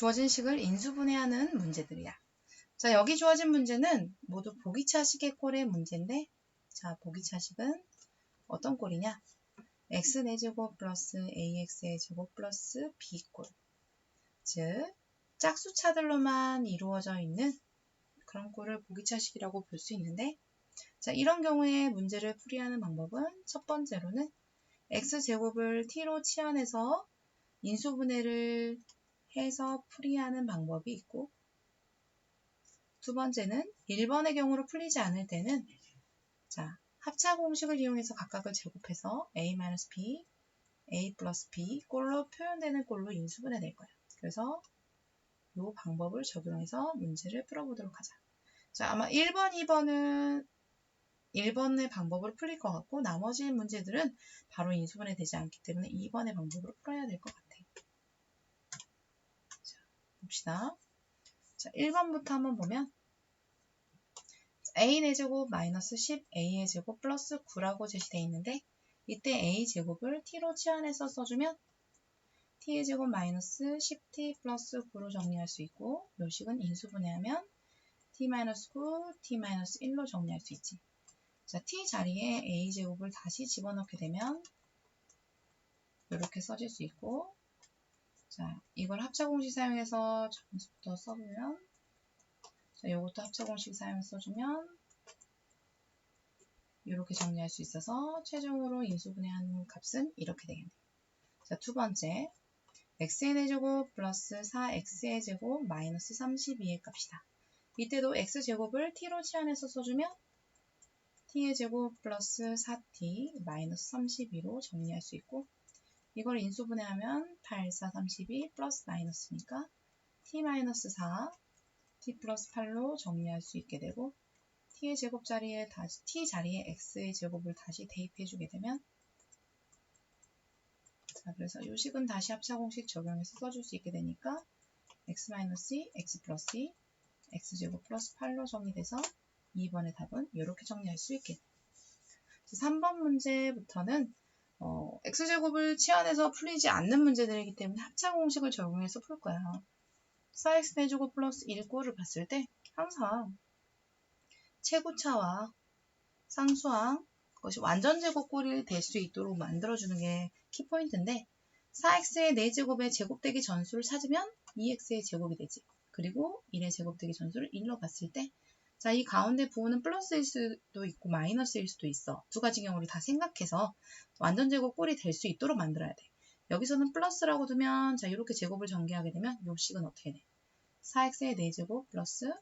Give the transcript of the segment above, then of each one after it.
주어진 식을 인수분해하는 문제들이야. 자, 여기 주어진 문제는 모두 보기차식의 꼴의 문제인데, 자, 보기차식은 어떤 꼴이냐? x 4제곱 플러스 ax의 제곱 플러스 b꼴. 즉, 짝수차들로만 이루어져 있는 그런 꼴을 보기차식이라고 볼 수 있는데, 자, 이런 경우에 문제를 풀이하는 방법은 첫 번째로는 x제곱을 t로 치환해서 인수분해를 해서 풀이하는 방법이 있고 두 번째는 1번의 경우로 풀리지 않을 때는 자 합차 공식을 이용해서 각각을 제곱해서 a-b, a 플러스 b 꼴로 표현되는 꼴로 인수분해 될 거예요. 그래서 이 방법을 적용해서 문제를 풀어보도록 하자. 자 아마 1번, 2번은 1번의 방법으로 풀릴 것 같고 나머지 문제들은 바로 인수분해 되지 않기 때문에 2번의 방법으로 풀어야 될 것 같아요. 봅시다. 자, 1번부터 한번 보면 a 4제곱 마이너스 10 a의 제곱 플러스 9라고 제시되어 있는데 이때 a 제곱을 t로 치환해서 써주면 t의 제곱 마이너스 10t 플러스 9로 정리할 수 있고 요식은 인수분해하면 t 마이너스 9, t 마이너스 1로 정리할 수 있지. 자, t 자리에 a 제곱을 다시 집어넣게 되면 이렇게 써질 수 있고 자, 이걸 합차 공식 사용해서 점수부터 써보면 자, 이것도 합차 공식 사용해서 써주면 이렇게 정리할 수 있어서 최종으로 인수분해하는 값은 이렇게 되겠네요. 자, 두 번째 x의 제곱 플러스 4x의 제곱 마이너스 32의 값이다. 이때도 x제곱을 t로 치환해서 써주면 t의 제곱 플러스 4t 마이너스 32로 정리할 수 있고 이걸 인수분해하면 8, 4, 32 플러스 마이너스니까 t 마이너스 4, t 플러스 8로 정리할 수 있게 되고 t의 제곱 자리에 다시 t 자리에 x의 제곱을 다시 대입해 주게 되면 자 그래서 이 식은 다시 합차 공식 적용해서 써줄 수 있게 되니까 x 마이너스 2, x 플러스 2, x제곱 플러스 8로 정리돼서 2번의 답은 이렇게 정리할 수 있겠네요. 3번 문제부터는 어, x제곱을 치환해서 풀리지 않는 문제들이기 때문에 합차 공식을 적용해서 풀 거야. 4x 내주고 플러스 1꼴을 봤을 때 항상 최고차와 상수항 그것이 완전 제곱꼴이 될 수 있도록 만들어주는 게 키포인트인데 4x의 4제곱의 제곱되기 전수를 찾으면 2x의 제곱이 되지. 그리고 1의 제곱되기 전수를 1로 봤을 때 자, 이 가운데 부호는 플러스일 수도 있고 마이너스일 수도 있어. 두 가지 경우를 다 생각해서 완전 제곱 꼴이 될 수 있도록 만들어야 돼. 여기서는 플러스라고 두면 자 이렇게 제곱을 전개하게 되면 요 식은 어떻게 돼? 4x의 4제곱 플러스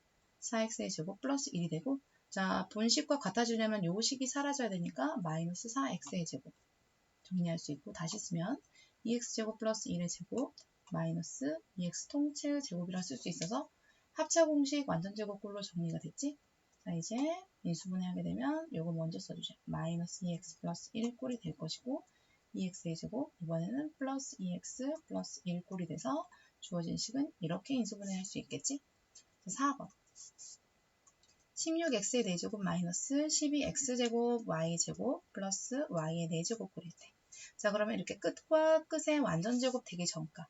4x의 제곱 플러스 1이 되고 자 본식과 같아지려면 요 식이 사라져야 되니까 마이너스 4x의 제곱 정리할 수 있고 다시 쓰면 2x제곱 플러스 1의 제곱 마이너스 2x 통째 제곱이라 쓸 수 있어서 합차 공식 완전 제곱꼴로 정리가 됐지? 자, 이제 인수분해 하게 되면 요거 먼저 써주자. 마이너스 2x 플러스 1꼴이 될 것이고 2x의 제곱 이번에는 플러스 2x 플러스 1꼴이 돼서 주어진 식은 이렇게 인수분해할 수 있겠지? 자, 4번 16x의 4제곱 마이너스 12x제곱 y제곱 플러스 y의 4제곱 꼴일 때. 자 그러면 이렇게 끝과 끝의 완전 제곱 되기 전값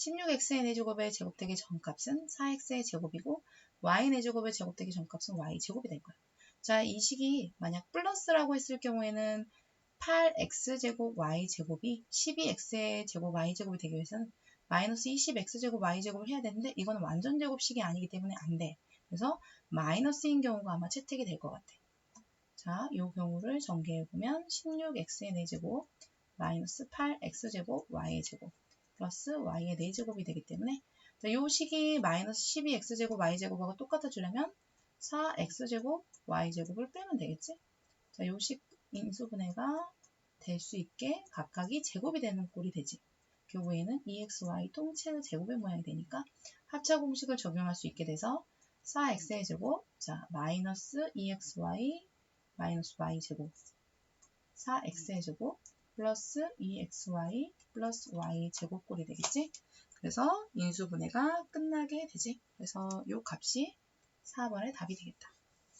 16x의 4제곱의 제곱되기 전값은 4x의 제곱이고 y의 4제곱의 제곱되기 전값은 y제곱이 될 거예요. 자, 이 식이 만약 플러스라고 했을 경우에는 8x제곱 y제곱이 12x의 제곱 y제곱이 되기 위해서는 마이너스 20x제곱 y제곱을 해야 되는데 이거는 완전 제곱식이 아니기 때문에 안 돼. 그래서 마이너스인 경우가 아마 채택이 될 것 같아. 자, 이 경우를 전개해보면 16x의 4제곱 마이너스 8x제곱 y의 제곱 플러스 y의 4제곱이 되기 때문에 이 식이 마이너스 12x제곱 y제곱하고 똑같아지려면 4x제곱 y제곱을 빼면 되겠지? 자, 이 식 인수분해가 될 수 있게 각각이 제곱이 되는 꼴이 되지. 교부에는 2xy 통째의 제곱의 모양이 되니까 합차 공식을 적용할 수 있게 돼서 4x의 제곱, 자, 마이너스 2xy 마이너스 y제곱 4x의 제곱 플러스 2xy 플러스 y 제곱꼴이 되겠지? 그래서 인수분해가 끝나게 되지. 그래서 이 값이 4번의 답이 되겠다.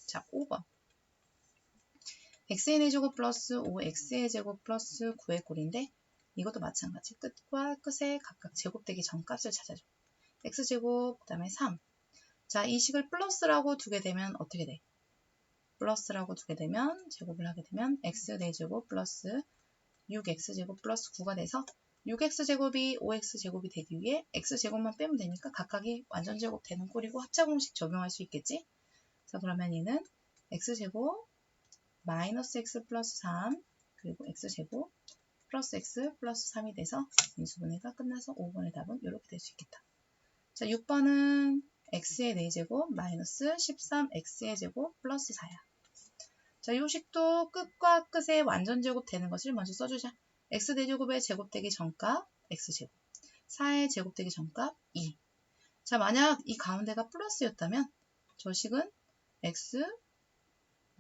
자, 5번. xn의 제곱 플러스 5x의 제곱 플러스 9의 꼴인데 이것도 마찬가지. 끝과 끝에 각각 제곱되기 전값을 찾아줘. x제곱, 그 다음에 3. 자, 이 식을 플러스라고 두게 되면 어떻게 돼? 플러스라고 두게 되면 제곱을 하게 되면 x 4제곱 플러스 6x제곱 플러스 9가 돼서 6x제곱이 5x제곱이 되기 위해 x제곱만 빼면 되니까 각각이 완전제곱 되는 꼴이고 합차공식 적용할 수 있겠지? 자 그러면 얘는 x제곱 마이너스 x 플러스 3 그리고 x제곱 플러스 x 플러스 3이 돼서 인수분해가 끝나서 5번의 답은 이렇게 될 수 있겠다. 자 6번은 x의 4제곱 마이너스 13x의 제곱 플러스 4야. 자, 이 식도 끝과 끝의 완전 제곱 되는 것을 먼저 써주자. x 대제곱의 제곱되기 전값 x제곱 4의 제곱되기 전값 2 자, 만약 이 가운데가 플러스였다면 저 식은 x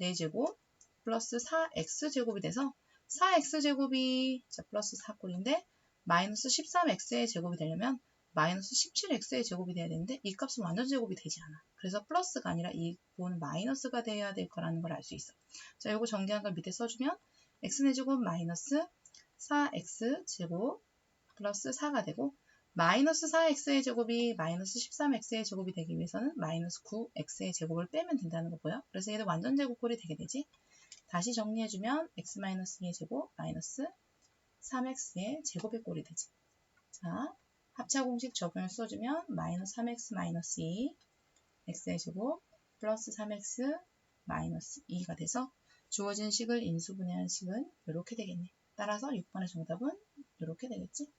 4제곱 플러스 4x제곱이 돼서 4x제곱이 자, 플러스 4꼴인데 마이너스 13x의 제곱이 되려면 마이너스 17x의 제곱이 돼야 되는데 이 값은 완전 제곱이 되지 않아. 그래서 플러스가 아니라 이 부분은 마이너스가 돼야 될 거라는 걸 알 수 있어. 자, 이거 정리한 걸 밑에 써주면 x의 제곱 마이너스 4x 제곱 플러스 4가 되고 마이너스 4x의 제곱이 마이너스 13x의 제곱이 되기 위해서는 마이너스 9x의 제곱을 빼면 된다는 거고요. 그래서 얘도 완전 제곱꼴이 되게 되지. 다시 정리해주면 x-2의 제곱 마이너스 3x의 제곱의 꼴이 되지. 자, 합차 공식 적용을 써주면 마이너스 3x 마이너스 2 x의 제곱 플러스 3x 마이너스 2가 돼서 주어진 식을 인수분해한 식은 이렇게 되겠네. 따라서 6번의 정답은 이렇게 되겠지.